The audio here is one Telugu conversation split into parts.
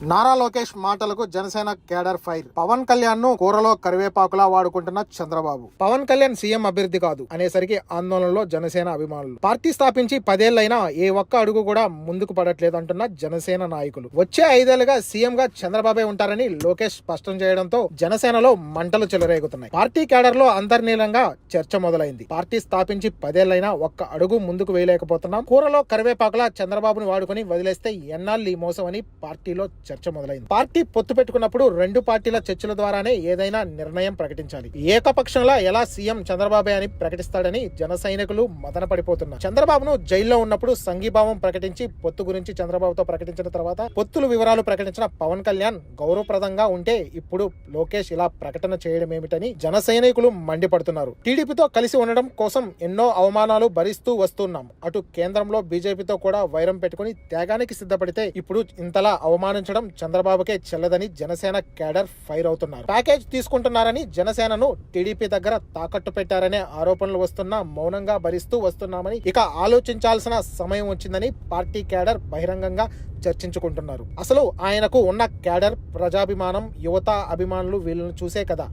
నారా లోకేష్ మాటలకు జనసేన కేడర్ ఫైర్. పవన్ కళ్యాణ్ను కూరలో కరివేపాకులా వాడుకుంటున్న చంద్రబాబు. పవన్ కళ్యాణ్ సీఎం అభ్యర్థి కాదు అనేసరికి ఆందోళనలో జనసేన అభిమానులు. పార్టీ స్థాపించి పదేళ్ళైనా ఏ ఒక్క అడుగు కూడా ముందుకు పడట్లేదు అంటున్న జనసేన నాయకులు. వచ్చే ఐదేళ్ళుగా సీఎం గా చంద్రబాబే ఉంటారని లోకేష్ స్పష్టం చేయడంతో జనసేనలో మంటలు చెలరేగుతున్నాయి. పార్టీ కేడర్లో అంతర్నీలంగా చర్చ మొదలైంది. పార్టీ స్థాపించి పదేళ్ళైనా ఒక్క అడుగు ముందుకు వేయలేకపోతున్నాం. కూరలో కరివేపాకులా చంద్రబాబుని వాడుకొని వదిలేస్తే ఎన్నాళ్ళు ఈ మోసం అని పార్టీలో చర్చ మొదలైంది. పార్టీ పొత్తు పెట్టుకున్నప్పుడు రెండు పార్టీల చర్చల ద్వారానే ఏదైనా నిర్ణయం ప్రకటించాలి. ఏకపక్షంలా ఎలా సీఎం చంద్రబాబే అని ప్రకటిస్తాడని జన సైనికులు మదన పడిపోతున్నారు. చంద్రబాబును జైల్లో ఉన్నప్పుడు సంఘీభావం ప్రకటించి పొత్తు గురించి చంద్రబాబుతో ప్రకటించిన తర్వాత పొత్తుల వివరాలు ప్రకటించిన పవన్ కళ్యాణ్ గౌరవప్రదంగా ఉంటే ఇప్పుడు లోకేష్ ఇలా ప్రకటన చేయడం ఏమిటని జన సైనికులు మండిపడుతున్నారు. టీడీపీతో కలిసి ఉండడం కోసం ఎన్నో అవమానాలు భరిస్తూ వస్తున్నాం. అటు కేంద్రంలో బీజేపీతో కూడా వైరం పెట్టుకుని త్యాగానికి సిద్ధపడితే ఇప్పుడు ఇంతలా అవమానించడం చంద్రబాబుకే చెల్లదని జనసేన కేడర్ ఫైర్ అవుతున్నారు. ప్యాకేజ్ తీసుకుంటున్నారని జనసేనను టీడీపీ దగ్గర తాకట్టు పెట్టారనే ఆరోపణలు వస్తున్నా మౌనంగా భరిస్తూ వస్తున్నామని ఇక ఆలోచించాల్సిన సమయం వచ్చిందని పార్టీ కేడర్ బహిరంగంగా చర్చించుకుంటున్నారు. అసలు ఆయనకు ఉన్న కేడర్ ప్రజాభిమానం యువత అభిమానులు వీళ్ళని చూసే కదా.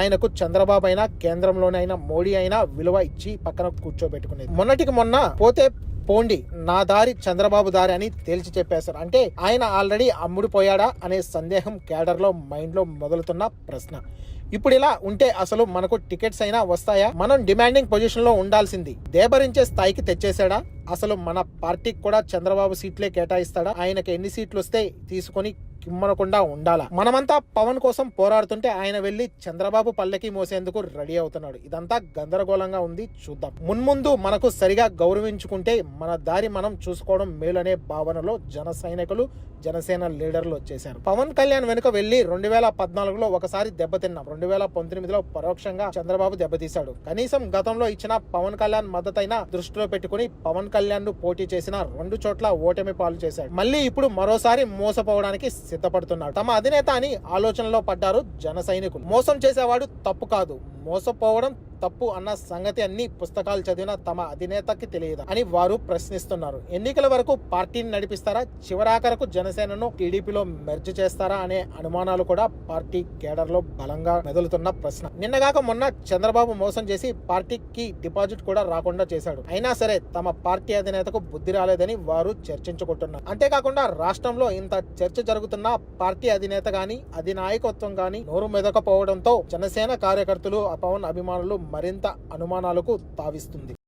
ఆయనకు చంద్రబాబు అయినా కేంద్రంలోనైనా మోడీ అయినా విలువ ఇచ్చి పక్కన కూర్చోబెట్టుకునేది. మొన్నటికి మొన్న పోతే పోండి నా దారి చంద్రబాబు దారి అని తేల్చి చెప్పేశారు. అంటే ఆయన ఆల్రెడీ అమ్ముడిపోయాడా అనే సందేహం కేడర్లో మైండ్లో మొదలుతున్న ప్రశ్న. ఇప్పుడు ఇలా ఉంటే అసలు మనకు టికెట్స్ అయినా వస్తాయా? మనం డిమాండింగ్ పొజిషన్లో ఉండాల్సింది దేబరించే స్థాయికి తెచ్చేసాడా అసలు మన పార్టీకి కూడా చంద్రబాబు సీట్లే కేటాయిస్తాడా? ఆయనకి ఎన్ని సీట్లు వస్తే తీసుకొని కిమ్మనకుండా ఉండాలా? మనమంతా పవన్ కోసం పోరాడుతుంటే ఆయన వెళ్ళి చంద్రబాబు పల్లెకి మోసేందుకు రెడీ అవుతున్నాడు. ఇదంతా గందరగోళంగా ఉంది. చూద్దాం. మున్ముందు మనకు సరిగా గౌరవించుకుంటే మన దారి మనం చూసుకోవడం మేలనే భావనలో జన సైనికులు జనసేన లీడర్లు వచ్చేసారు పవన్ కళ్యాణ్ వెనుక వెళ్ళి రెండు వేల పద్నాలుగులో ఒకసారి దెబ్బతిన్నాం రెండు వేల పంతొమ్మిదిలో పరోక్షంగా చంద్రబాబు దెబ్బతీశాడు కనీసం గతంలో ఇచ్చిన పవన్ కళ్యాణ్ మద్దతైనా దృష్టిలో పెట్టుకుని పవన్ కళ్యాణ్ను పోటీ చేసిన రెండు చోట్ల ఓటమి పాలు చేశాడు. మళ్ళీ ఇప్పుడు మరోసారి మోసపోవడానికి సిద్ధపడుతున్నాడు. తమ అధినేత అని ఆలోచనలో పడ్డారు జన సైనికులు. మోసం చేసేవాడు తప్పు కాదు. మోసపోవడం తప్పు అన్న సంగతి అన్ని పుస్తకాలు చదివిన తమ అధినేతకి తెలియదు అని వారు ప్రశ్నిస్తున్నారు. ఎన్నికల వరకు పార్టీని నడిపిస్తారా? చివరాఖరకు జనసేనను టీడీపీలో మెర్జ్ చేస్తారా అనే అనుమానాలు కూడా పార్టీ కేడర్లో బలంగా మెదులుతున్న ప్రశ్న. నిన్నగాక మొన్న చంద్రబాబు మోసం చేసి పార్టీకి డిపాజిట్ కూడా రాకుండా చేశాడు. అయినా సరే తమ పార్టీ అధినేతకు బుద్ధి రాలేదని వారు చర్చించుకుంటున్నారు. అంతేకాకుండా రాష్ట్రంలో ఇంత చర్చ జరుగుతున్న పార్టీ అధినేత గాని అధినాయకత్వం గాని నోరు మెదకపోవడంతో జనసేన కార్యకర్తలు పవన్ అభిమానులు మరింత అనుమానాలకు తావిస్తుంది.